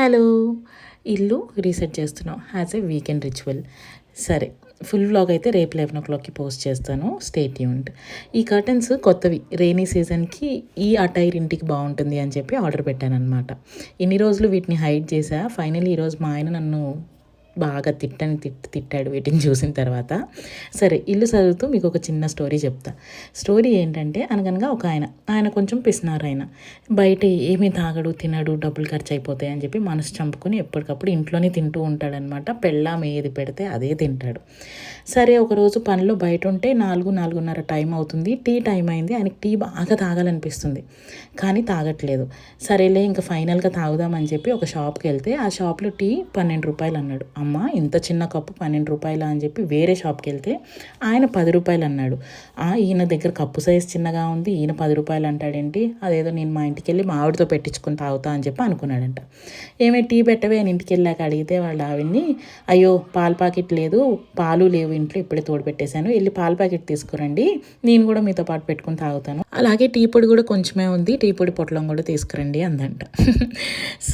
Hello. ఇల్లు reset చేస్తున్నాం. As a weekend ritual. సరే ఫుల్ వ్లాగ్ అయితే రేపు లెవెన్ ఓ క్లాక్కి పోస్ట్ చేస్తాను. స్టేట్ యూనిట్ ఈ కర్టన్స్ కొత్తవి. రెయినీ సీజన్కి ఈ అటైర్ ఇంటికి బాగుంటుంది అని చెప్పి ఆర్డర్ పెట్టాను అనమాట ఇన్ని రోజులు వీటిని హైడ్ చేశా. ఫైనల్ ఈరోజు మా ఆయన నన్ను బాగా తిట్టని తిట్ తిట్టాడు వీటిని చూసిన తర్వాత. సరే ఇల్లు చదువుతూ మీకు ఒక చిన్న స్టోరీ చెప్తా. స్టోరీ ఏంటంటే అనగనగా ఒక ఆయన ఆయన కొంచెం పిసినారు ఆయన. బయట ఏమీ తాగడు తినడు డబ్బులు ఖర్చు అయిపోతాయి అని చెప్పి మనసు చంపుకొని ఎప్పటికప్పుడు ఇంట్లోనే తింటూ ఉంటాడనమాట. పెళ్ళాం ఏది పెడితే అదే తింటాడు. సరే ఒకరోజు పనిలో బయట ఉంటే నాలుగు నాలుగున్నర టైం అవుతుంది. టీ టైం అయింది. ఆయనకి టీ బాగా తాగాలనిపిస్తుంది. కానీ తాగట్లేదు. సరేలే ఇంకా ఫైనల్గా తాగుదామని చెప్పి ఒక షాప్కి వెళ్తే ఆ షాప్లో టీ పన్నెండు రూపాయలు అన్నాడు అమ్మ ఇంత చిన్న కప్పు పన్నెండు రూపాయలు అని చెప్పి వేరే షాప్కి వెళ్తే ఆయన పది రూపాయలు అన్నాడు. ఈయన దగ్గర కప్పు సైజ్ చిన్నగా ఉంది ఈయన పది రూపాయలు అంటాడేంటి? అదేదో నేను మా ఇంటికి వెళ్ళి మా ఆవిడతో పెట్టించుకొని తాగుతా అని చెప్పి అనుకున్నాడంట. ఏమే టీ పెట్టవే అని ఇంటికి వెళ్ళాక అడిగితే వాళ్ళ ఆవిడ్ని అయ్యో పాల ప్యాకెట్ లేదు పాలు లేవు ఇంట్లో ఇప్పుడే తోడు పెట్టేశాను వెళ్ళి పాల ప్యాకెట్ తీసుకురండి నేను కూడా మీతో పాటు పెట్టుకుని తాగుతాను. అలాగే టీ పొడి కూడా కొంచెమే ఉంది టీ పొడి పొట్లం కూడా తీసుకురండి అందంట.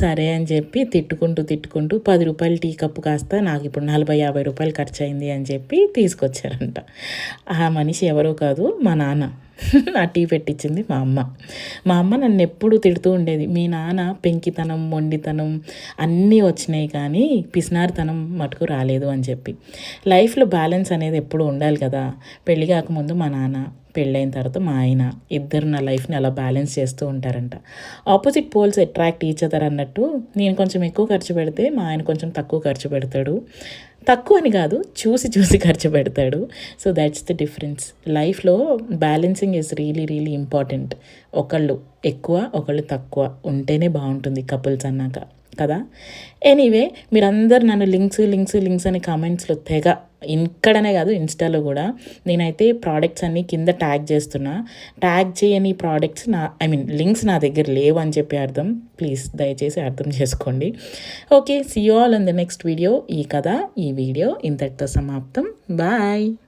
సరే అని చెప్పి తిట్టుకుంటూ తిట్టుకుంటూ పది రూపాయలు టీ కప్పు కాస్త నాకు ఇప్పుడు నలభై యాభై రూపాయలు ఖర్చు అయింది అని చెప్పి తీసుకొచ్చారంట. ఆ మనిషి ఎవరో కాదు మా నాన్న. నా టీ పెట్టించింది మా అమ్మ. మా అమ్మ నన్ను ఎప్పుడు తిడుతూ ఉండేది. మీ నాన్న పెంకితనం మొండితనం అన్నీ వచ్చినాయి కానీ పిసినారితనం మటుకు రాలేదు అని చెప్పి. లైఫ్లో బ్యాలెన్స్ అనేది ఎప్పుడు ఉండాలి కదా. పెళ్ళి కాకముందు మా నాన్న పెళ్ళైన తర్వాత మా ఆయన ఇద్దరు నా లైఫ్ని అలా బ్యాలెన్స్ చేస్తూ ఉంటారంట. Opposite poles attract each other అన్నట్టు నేను కొంచెం ఎక్కువ ఖర్చు పెడితే మా ఆయన కొంచెం తక్కువ ఖర్చు పెడతాడు. తక్కువ అని కాదు చూసి చూసి ఖర్చు పెడతాడు. సో దాట్స్ ద డిఫరెన్స్ లైఫ్లో balancing is really really important ఒకళ్ళు ఎక్కువ ఒకళ్ళు తక్కువ. ఉంటేనే బాగుంటుంది కపుల్స్ అన్నాక. కదా? ఎనీవే మీరందరు నన్ను లింక్స్ లింక్స్ లింక్స్ అని కామెంట్స్లో తెగ ఇక్కడనే కాదు ఇన్స్టాలో కూడా నేనైతే ప్రోడక్ట్స్ అన్నీ కింద ట్యాగ్ చేస్తున్నా. ట్యాగ్ చేయని ప్రోడక్ట్స్ నా ఐ మీన్ లింక్స్ నా దగ్గర లేవు అని చెప్పి అర్థం. ప్లీజ్ దయచేసి అర్థం చేసుకోండి. Okay see all in the next video ఈ కథ ఈ వీడియో ఇంతటితో సమాప్తం. బాయ్